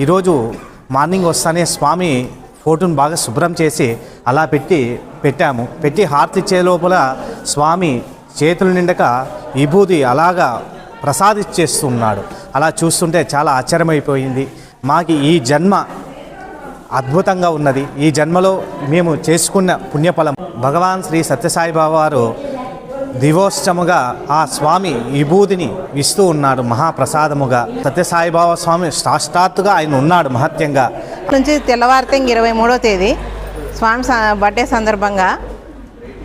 ఈరోజు మార్నింగ్ వస్తానే స్వామి ఫోటోను బాగా శుభ్రం చేసి అలా పెట్టి పెట్టాము. పెట్టి హారతి ఇచ్చే లోపల స్వామి చేతులు నిండక విభూది అలాగా ప్రసాదిచ్చేస్తున్నాడు అలా చూస్తుంటే చాలా ఆశ్చర్యమైపోయింది. మాకు ఈ జన్మ అద్భుతంగా ఉన్నది. ఈ జన్మలో మేము చేసుకున్న పుణ్యఫలం. భగవాన్ శ్రీ సత్యసాయిబాబా వారు దివోత్సముగా ఆ స్వామి విభూదిని ఇస్తూ ఉన్నాడు మహాప్రసాదముగా. సత్యసాయిబాబా స్వామి సాక్షాత్తుగా ఆయన ఉన్నాడు మహత్యంగా. నుంచి తెల్లవారితే ఇరవై మూడో తేదీ. స్వామి బర్త్డే సందర్భంగా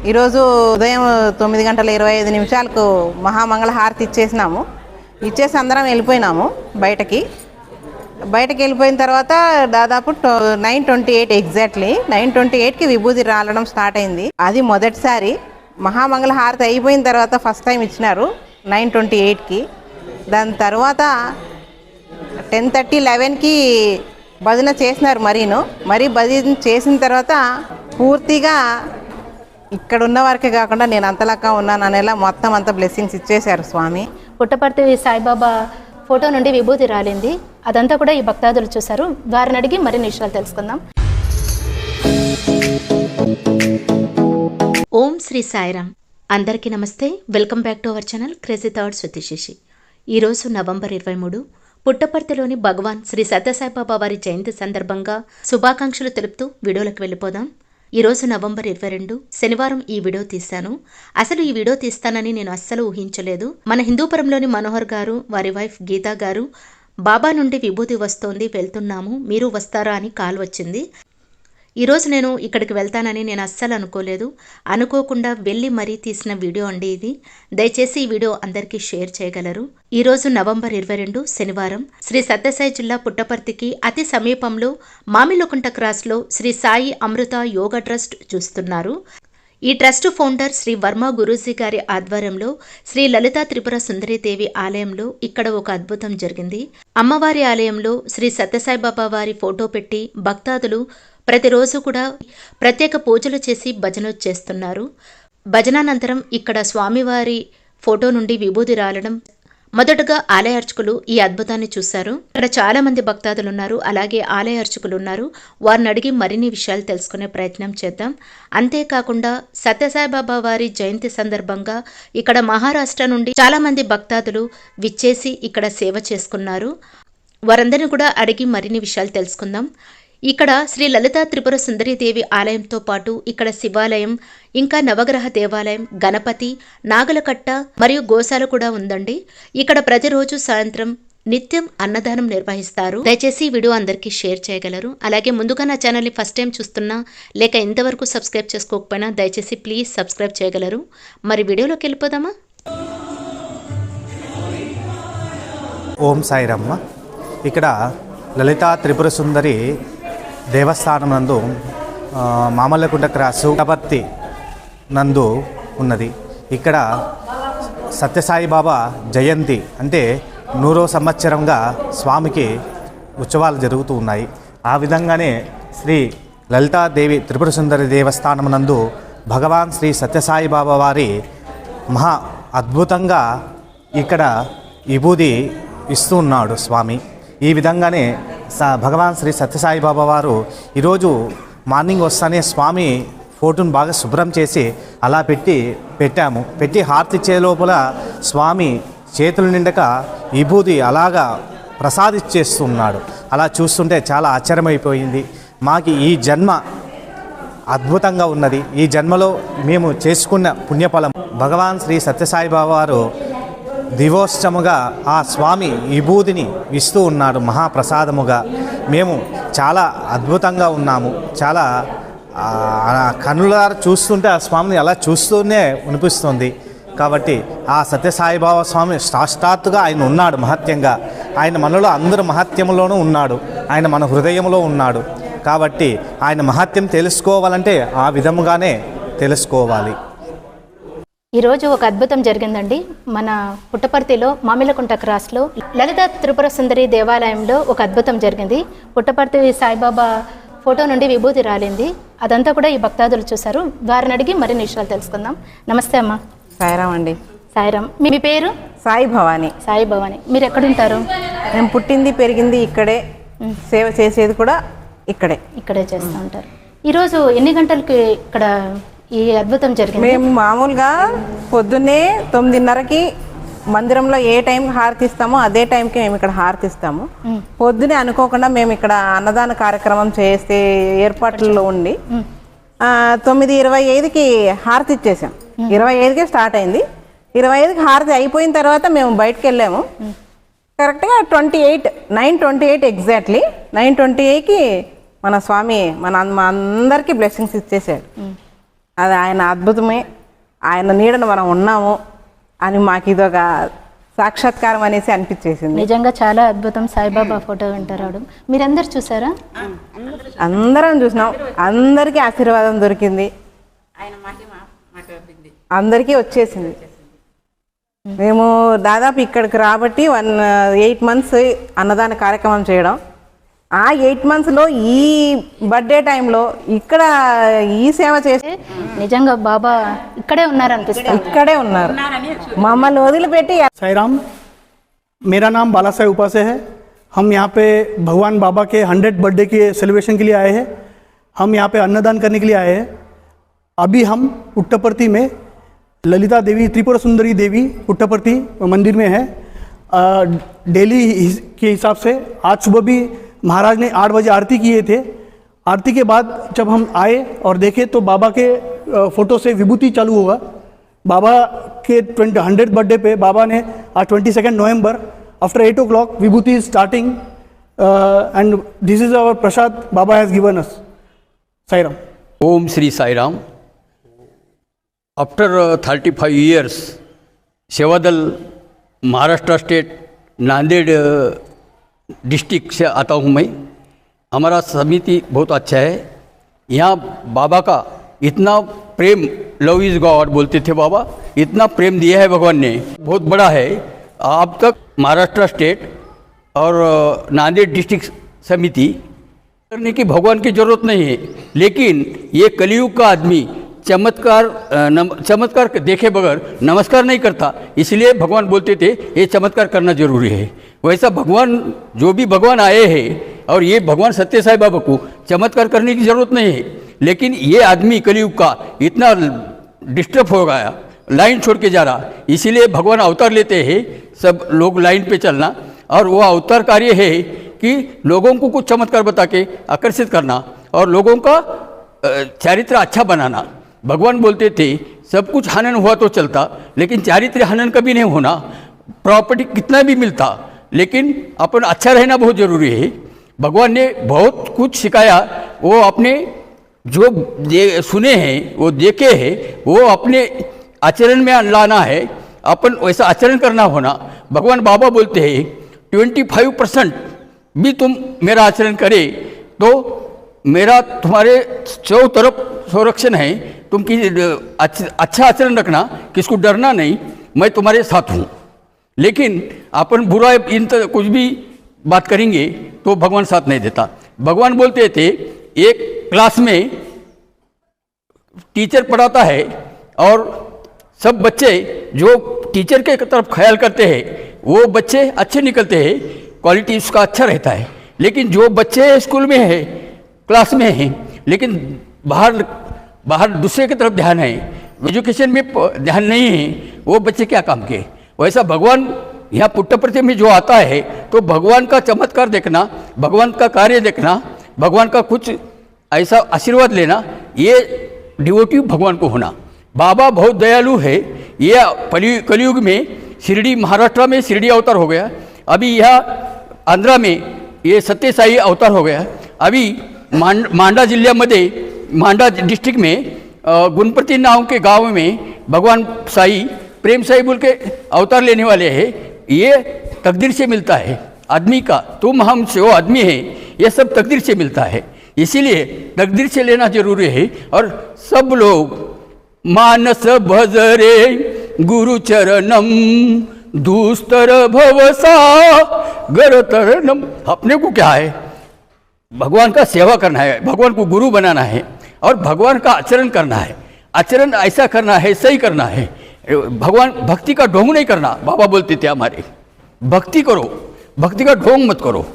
ఈరోజు ఉదయం తొమ్మిది గంటల ఇరవై ఐదు నిమిషాలకు మహామంగళ హారతి ఇచ్చేసినాము. ఇచ్చేసి అందరం వెళ్ళిపోయినాము బయటకి. బయటకి వెళ్ళిపోయిన తర్వాత దాదాపు nine twenty eight exactly nine twenty ఎయిట్కి విభూతి రాలడం స్టార్ట్ అయింది. అది మొదటిసారి మహామంగళ హారతి అయిపోయిన తర్వాత ఫస్ట్ టైం ఇచ్చినారు నైన్ ట్వంటీ ఎయిట్కి దాని తర్వాత టెన్ థర్టీ లెవెన్కి భజన చేసినారు మరీను. మరీ భజన చేసిన తర్వాత పూర్తిగా ఇక్కడ ఉన్న వారికే కాకుండా నేను అంతలాగా ఉన్నాను అనేలా మొత్తం అంతా బ్లెస్సింగ్స్ ఇచ్చేశారు స్వామి. పుట్టపర్తి సాయిబాబా ఫోటో నుండి విభూతి రాలింది. అదంతా కూడా ఈ భక్తాదులు చూశారు. వారిని అడిగి మరిన్ని విషయాలు తెలుసుకుందాం. ఓం శ్రీ సాయిరామ్. అందరికీ నమస్తే. Welcome back to our channel crazy thoughts with ఈరోజు నవంబర్ ఇరవై మూడు. పుట్టపర్తిలోని భగవాన్ శ్రీ సత్యసాయిబాబా వారి జయంతి సందర్భంగా శుభాకాంక్షలు తెలుపుతూ వీడియోలకు వెళ్ళిపోదాం. ఈరోజు నవంబర్ ఇరవై రెండు. శనివారం ఈ వీడియో తీశాను. అసలు ఈ వీడియో తీస్తానని నేను అస్సలు ఊహించలేదు. మన హిందూపురంలోని మనోహర్ గారు వారి వైఫ్ గీతా గారు బాబా నుండి విభూతి వస్తోంది వెళ్తున్నాము మీరు వస్తారా అని కాల్ వచ్చింది. ఈరోజు నేను ఇక్కడికి వెళ్తానని నేను అస్సలు అనుకోలేదు. అనుకోకుండా వెళ్ళి మరీ తీసిన వీడియో అండి ఇది. దయచేసి ఈ వీడియో అందరికీ షేర్ చేయగలరు. ఈరోజు నవంబర్ ఇరవై రెండు శనివారం. శ్రీ సత్యసాయి జిల్లా పుట్టపర్తికి అతి సమీపంలో మామిలకుంట క్రాస్లో శ్రీ సాయి అమృత యోగా ట్రస్ట్ చూస్తున్నారు. ఈ ట్రస్ట్ ఫౌండర్ శ్రీ వర్మ గురూజీ గారి ఆధ్వర్యంలో శ్రీ లలితా త్రిపుర సుందరీదేవి ఆలయంలో ఇక్కడ ఒక అద్భుతం జరిగింది. అమ్మవారి ఆలయంలో శ్రీ సత్యసాయిబాబా వారి ఫోటో పెట్టి భక్తాదులు ప్రతిరోజు కూడా ప్రత్యేక పూజలు చేసి భజనలు చేస్తున్నారు. భజనానంతరం ఇక్కడ స్వామివారి ఫోటో నుండి విభూది రాలడం మొదటగా ఆలయ అర్చకులు ఈ అద్భుతాన్ని చూశారు. ఇక్కడ చాలా మంది భక్తాదులు ఉన్నారు అలాగే ఆలయ అర్చకులు ఉన్నారు వారిని అడిగి మరిన్ని విషయాలు తెలుసుకునే ప్రయత్నం చేద్దాం. అంతేకాకుండా సత్యసాయిబాబా వారి జయంతి సందర్భంగా ఇక్కడ మహారాష్ట్ర నుండి చాలా మంది భక్తాదులు విచ్చేసి ఇక్కడ సేవ చేసుకున్నారు. వారందరిని కూడా అడిగి మరిన్ని విషయాలు తెలుసుకుందాం. ఇక్కడ శ్రీ లలితా త్రిపుర సుందరీదేవి ఆలయంతో పాటు ఇక్కడ శివాలయం ఇంకా నవగ్రహ దేవాలయం గణపతి నాగలకట్ట మరియు గోశాల కూడా ఉందండి. ఇక్కడ ప్రతిరోజు సాయంత్రం నిత్యం అన్నదానం నిర్వహిస్తారు. దయచేసి ఈ వీడియో అందరికీ షేర్ చేయగలరు. అలాగే ముందుగా నా ఛానల్ని ఫస్ట్ టైం చూస్తున్నా లేక ఇంతవరకు సబ్స్క్రైబ్ చేసుకోకపోయినా దయచేసి ప్లీజ్ సబ్స్క్రైబ్ చేయగలరు. మరి వీడియోలోకి వెళ్ళిపోదామా? ఓం సాయిరమ్మ. ఇక్కడ లలితా త్రిపుర సుందరి దేవస్థానం నందు మామల్లకుంట క్రాసు కబర్తి నందు ఉన్నది. ఇక్కడ సత్యసాయి బాబా జయంతి అంటే నూరో సంవత్సరంగా స్వామికి ఉత్సవాలు జరుగుతూ ఉన్నాయి. ఆ విధంగానే శ్రీ లలితాదేవి త్రిపుర సుందరి దేవస్థానం నందు భగవాన్ శ్రీ సత్యసాయి బాబా వారి మహా అద్భుతంగా ఇక్కడ విభూది ఇస్తూ ఉన్నాడు స్వామి. ఈ విధంగానే భగవాన్ శ్రీ సత్యసాయి బాబా వారు ఈరోజు మార్నింగ్ వస్తానే స్వామి ఫోటోను బాగా శుభ్రం చేసి అలా పెట్టి పెట్టాము. పెట్టి హారతి ఇచ్చే లోపల స్వామి చేతులు నిండక విభూది అలాగా ప్రసాదిచ్చేస్తున్నాడు అలా చూస్తుంటే చాలా ఆశ్చర్యమైపోయింది. మాకు ఈ జన్మ అద్భుతంగా ఉన్నది. ఈ జన్మలో మేము చేసుకున్న పుణ్యఫలం. భగవాన్ శ్రీ సత్యసాయి బాబా వారు దివోత్సముగా ఆ స్వామి విభూదిని ఇస్తూ ఉన్నాడు మహాప్రసాదముగా. మేము చాలా అద్భుతంగా ఉన్నాము. చాలా కన్నులారు చూస్తుంటే ఆ స్వామిని అలా చూస్తూనే అనిపిస్తుంది. కాబట్టి ఆ సత్యసాయిబాబా స్వామి సాష్టాత్తుగా ఆయన ఉన్నాడు మహత్యంగా. ఆయన మనలో అందరు మహత్యంలోనూ ఉన్నాడు. ఆయన మన హృదయంలో ఉన్నాడు. కాబట్టి ఆయన మహత్యం తెలుసుకోవాలంటే ఆ విధముగానే తెలుసుకోవాలి. ఈరోజు ఒక అద్భుతం జరిగిందండి. మన పుట్టపర్తిలో మామిలకుంట క్రాస్లో లలిత త్రిపుర సుందరి దేవాలయంలో ఒక అద్భుతం జరిగింది. పుట్టపర్తి సాయిబాబా ఫోటో నుండి విభూతి రాలింది. అదంతా కూడా ఈ భక్తాదులు చూశారు. వారిని అడిగి మరిన్ని విషయాలు తెలుసుకుందాం. నమస్తే అమ్మా. సాయిరామ్ అండి. సాయిరామ్ మీ మీ పేరు? సాయి భవాని. సాయి భవాని. మీరు ఎక్కడుంటారు? మేము పుట్టింది పెరిగింది ఇక్కడే. సేవ చేసేది కూడా ఇక్కడే. ఇక్కడే చేస్తూ ఉంటారు. ఈరోజు ఎన్ని గంటలకి ఇక్కడ ఈ అద్భుతం జరిగింది. మేము మామూలుగా పొద్దున్నే తొమ్మిదిన్నరకి మందిరంలో ఏ టైం హారతిస్తామో అదే టైంకి మేము ఇక్కడ హారతిస్తాము. పొద్దునే అనుకోకుండా మేము ఇక్కడ అన్నదాన కార్యక్రమం చేస్తే ఏర్పాట్లలో ఉండి తొమ్మిది ఇరవై ఐదుకి హారతి ఇచ్చేసాం. ఇరవై ఐదుకే స్టార్ట్ అయింది. ఇరవై ఐదుకి హారతి అయిపోయిన తర్వాత మేము బయటకు వెళ్ళాము. కరెక్ట్గా twenty eight nine twenty eight exactly nine twenty ఎయిట్కి మన స్వామి మన మా అందరికీ బ్లెస్సింగ్స్ ఇచ్చేసాడు. అది ఆయన అద్భుతమే. ఆయన నీడను మనం ఉన్నాము అని మాకు ఇదొక సాక్షాత్కారం అనేసి అనిపించేసింది. నిజంగా చాలా అద్భుతం. సాయిబాబా ఫోటో వింటారు మీరందరు చూసారా? అందరం చూసినాం. అందరికీ ఆశీర్వాదం దొరికింది. అందరికీ వచ్చేసింది. మేము దాదాపు ఇక్కడికి రాబట్టి వన్ ఎయిట్ మంత్స్ అన్నదాన కార్యక్రమం చేయడం. ఆ ఎయిట్ మంత్స్లో ఈ బర్త్డే టైంలో ఇక్కడ ఈ సేవ చేసి నిజంగా బాబా ఇక్కడే ఉన్నారనిపిస్తుంది ఇక్కడే ఉన్నారు మమ్మల్ని వదిలిపెట్టి साई राम मेरा नाम बाला साहेब उपासे है हम यहाँ पे भगवान बाबा के हंड्रेड बर्थडे के सेलिब्रेशन के लिए आए हैं हम यहाँ पे अन्नदान करने के लिए आए हैं अभी हम पुट्टपर्ती में ललिता देवी त्रिपुरा सुंदरी देवी पुट्टपर्ती मंदिर में है अ, डेली हिस- के हिसाब से आज सुबह भी महाराज ने आठ बजे आरती किए थे। आरती के बाद जब हम आए और देखे तो बाबा के फ़ोटो से विभूति चालू हुआ बाबा के ट्वेंटी, हंड्रेड बर्थडे पे बाबा ने आज twenty second November after eight o'clock vibhuti is starting and this is our prasad Baba has given us Sairam. Om Sri Sai Ram after thirty five years Sevadal Maharashtra state Nanded district से आता हूँ मैं। हमारा समिति बहुत अच्छा है। यहाँ बाबा का इतना प्रेम, लव इज़ गॉड बोलते थे बाबा। इतना प्रेम दिया है भगवान ने। बहुत बड़ा है। अब तक महाराष्ट्र स्टेट और नांदेड़ डिस्ट्रिक्ट समिति करने की भगवान की ज़रूरत नहीं है। लेकिन ये कलयुग का आदमी चमत्कार नम, चमत्कार देखे बगैर नमस्कार नहीं करता। इसलिए भगवान बोलते थे ये चमत्कार करना ज़रूरी है। वैसा भगवान जो भी भगवान आए हैं और ये भगवान सत्य साई बाबा को चमत्कार करने की ज़रूरत नहीं है। लेकिन ये आदमी कलयुग का इतना डिस्टर्ब हो गया लाइन छोड़ के जा रहा। इसीलिए भगवान अवतार लेते हैं सब लोग लाइन पे चलना। और वह अवतार कार्य है कि लोगों को कुछ चमत्कार बता के आकर्षित करना और लोगों का चारित्र अच्छा बनाना। भगवान बोलते थे, सब कुछ हनन हुआ तो चलता, लेकिन चारित्र हनन कभी नहीं होना। प्रॉपर्टी कितना भी मिलता, लेकिन अपन अच्छा रहना बहुत ज़रूरी है। भगवान ने बहुत कुछ सिखाया। वो अपने जो सुने हैं, वो देखे हैं, वो अपने आचरण में लाना है। अपन वैसा आचरण करना होना भगवान बाबा बोलते हैं, ट्वेंटी फाइव परसेंट भी तुम मेरा आचरण करे तो मेरा तुम्हारे चौ तरफ़ संरक्षण है। तुम की अच्छ- आचरण रखना, किसको डरना नहीं, मैं तुम्हारे साथ हूँ। लेकिन अपन बुरा, इन कुछ भी बात करेंगे तो भगवान साथ नहीं देता। भगवान बोलते थे, एक क्लास में टीचर पढ़ाता है और सब बच्चे जो टीचर के तरफ़ ख्याल करते हैं, वो बच्चे अच्छे निकलते हैं, क्वालिटी उसका अच्छा रहता है। लेकिन जो बच्चे स्कूल में है क्लास में हैं, लेकिन बाहर बाहर दूसरे की तरफ़ ध्यान है। एजुकेशन में ध्यान नहीं है, वो बच्चे क्या काम के वैसा भगवान यहाँ पुट्टप्रति में जो आता है तो भगवान का चमत्कार देखना, भगवान का कार्य देखना, भगवान का कुछ ऐसा आशीर्वाद लेना, ये डिवोटिव भगवान को होना। बाबा बहुत दयालु है यह कलि- कलयुग में शिरडी, महाराष्ट्र में शिरडी अवतार हो गया। अभी यह आंध्रा में ये सत्य साई अवतार हो गया। अभी मांड मांडा जिल्ह्यामध्ये, मांडा डिस्ट्रिक्ट में गुणपति नाव के गाँव में भगवान साई, प्रेम साई बोल के अवतार लेने वाले हैं। ये तकदीर से मिलता है। आदमी का तुम हम से वो आदमी है। ये सब तकदीर से मिलता है। इसीलिए तकदीर से लेना ज़रूरी है और सब लोग, मानस भजरे गुरु चरणम, दूस्तर भवसा, गरतरणम। अपने को क्या है? भगवान का सेवा करना है, भगवान को गुरु बनाना है और भगवान का आचरण करना है। आचरण ऐसा करना है, सही करना है। भगवान भक्ति का ढोंग नहीं करना। बाबा बोलते थे हमारे, भक्ति करो, भक्ति का ढोंग मत करो।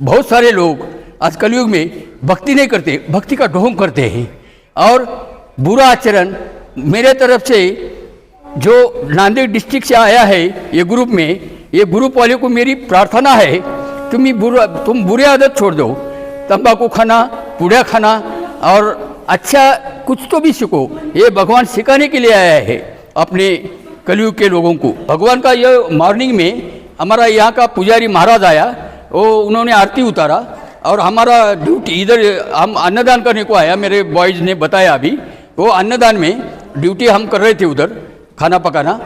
बहुत सारे लोग आज कलयुग में भक्ति नहीं करते, भक्ति का ढोंग करते हैं। और बुरा आचरण मेरे तरफ़ से जो नांदेड़ डिस्ट्रिक्ट से आया है, ये ग्रुप में, ये ग्रुप वाले को मेरी प्रार्थना है, तुम ये बुरा, तुम बुरे आदत छोड़ दो। तंबाकू खाना, पूड़ा खाना और अच्छा कुछ तो भी सीखो। ये भगवान सिखाने के लिए आया है अपने कलयुग के लोगों को। भगवान का यह मॉर्निंग में हमारा यहाँ का पुजारी महाराज आया, वो उन्होंने आरती उतारा और हमारा ड्यूटी इधर हम अन्नदान करने को आया। मेरे बॉयज़ ने बताया अभी, वो अन्नदान में ड्यूटी हम कर रहे थे उधर, खाना पकाना,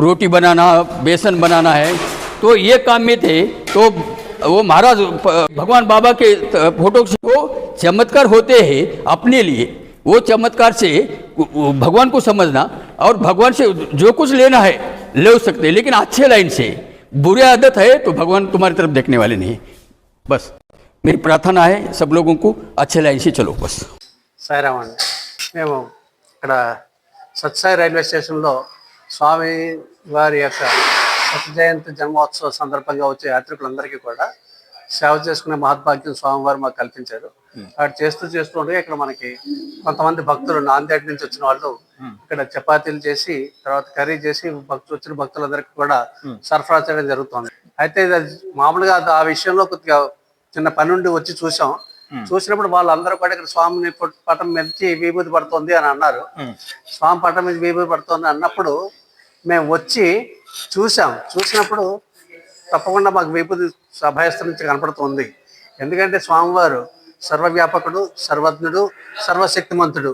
रोटी बनाना, बेसन बनाना है। तो ये काम में थे तो वो महाराज प- भगवान बाबा के त- फोटो से वो चमत्कार होते हैं अपने लिए वो चमत्कार से वो भगवान को समझना और भगवान से जो कुछ लेना है ले सकते हैं लेकिन अच्छे लाइन से बुरे आदत है तो भगवान तुम्हारी तरफ देखने वाले नहीं बस मेरी प्रार्थना है सब लोगों को अच्छे लाइन से चलो बस సాయిరామ్ అండి మేము ఇక్కడ సత్సాయి రైల్వే స్టేషన్లో స్వామి వారి యొక్క శత జయంతి జన్మోత్సవ సందర్భంగా వచ్చే యాత్రికులందరికీ కూడా సేవ చేసుకునే మహద్భాగ్యం స్వామివారు మాకు కల్పించారు. అక్కడ చేస్తూ చేస్తూ ఉండగా ఇక్కడ మనకి కొంతమంది భక్తులు నాందేడ్ నుంచి వచ్చిన వాళ్ళు ఇక్కడ చపాతీలు చేసి తర్వాత కర్రీ చేసి భక్తులు వచ్చిన భక్తులందరికీ కూడా సరఫరా చేయడం జరుగుతుంది. అయితే ఇది మామూలుగా ఆ విషయంలో కొద్దిగా చిన్న పని నుండి వచ్చి చూసాం. చూసినప్పుడు వాళ్ళందరూ కూడా ఇక్కడ స్వామిని పొట్- పటం మెచ్చి విభూతి పడుతుంది అని అన్నారు. స్వామి పటం మీద విభూతి పడుతుంది అన్నప్పుడు మేము వచ్చి చూసాం చూసినప్పుడు తప్పకుండా మాకు విభూతి సభాయస్థం నుంచి కనపడుతుంది. ఎందుకంటే స్వామివారు సర్వవ్యాపకుడు సర్వజ్ఞుడు సర్వశక్తిమంతుడు.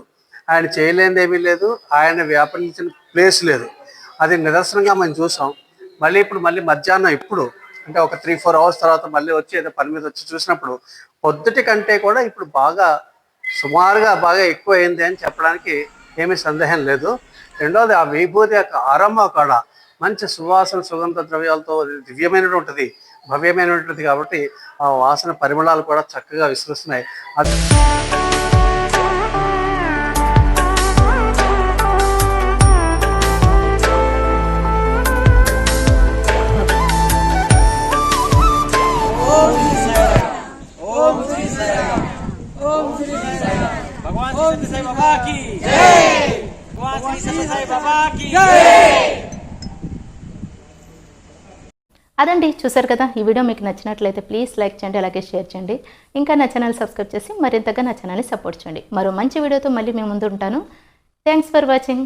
ఆయన చేయలేనిదేమీ లేదు ఆయన వ్యాపరించిన ప్లేస్ లేదు. అది నిదర్శనంగా మనం చూసాం. మళ్ళీ ఇప్పుడు మళ్ళీ మధ్యాహ్నం ఇప్పుడు అంటే ఒక త్రీ ఫోర్ అవర్స్ తర్వాత మళ్ళీ వచ్చి ఏదో పని మీద వచ్చి చూసినప్పుడు పొద్దుటి కంటే కూడా ఇప్పుడు బాగా సుమారుగా బాగా ఎక్కువ అయింది అని చెప్పడానికి ఏమీ సందేహం లేదు. రెండోది ఆ విభూతి యొక్క ఆరంభం కూడా మంచి సువాసన సుగంధ ద్రవ్యాలతో దివ్యమైనటువంటిది భవ్యమైనటువంటిది కాబట్టి ఆ వాసన పరిమళాలు కూడా చక్కగా విస్తరిస్తున్నాయి అది భగవాన్ శ్రీ సాయి బాబా కి జై! భగవాన్ అదండి చూసారు కదా ఈ వీడియో మీకు నచ్చినట్లయితే ప్లీజ్ లైక్ చేయండి అలాగే షేర్ చేయండి. ఇంకా నా ఛానల్ సబ్స్క్రైబ్ చేసి మరింతగా నా ఛానల్ని సపోర్ట్ చేయండి. మరో మంచి వీడియోతో మళ్ళీ మేము ముందు ఉంటాను. Thanks for watching.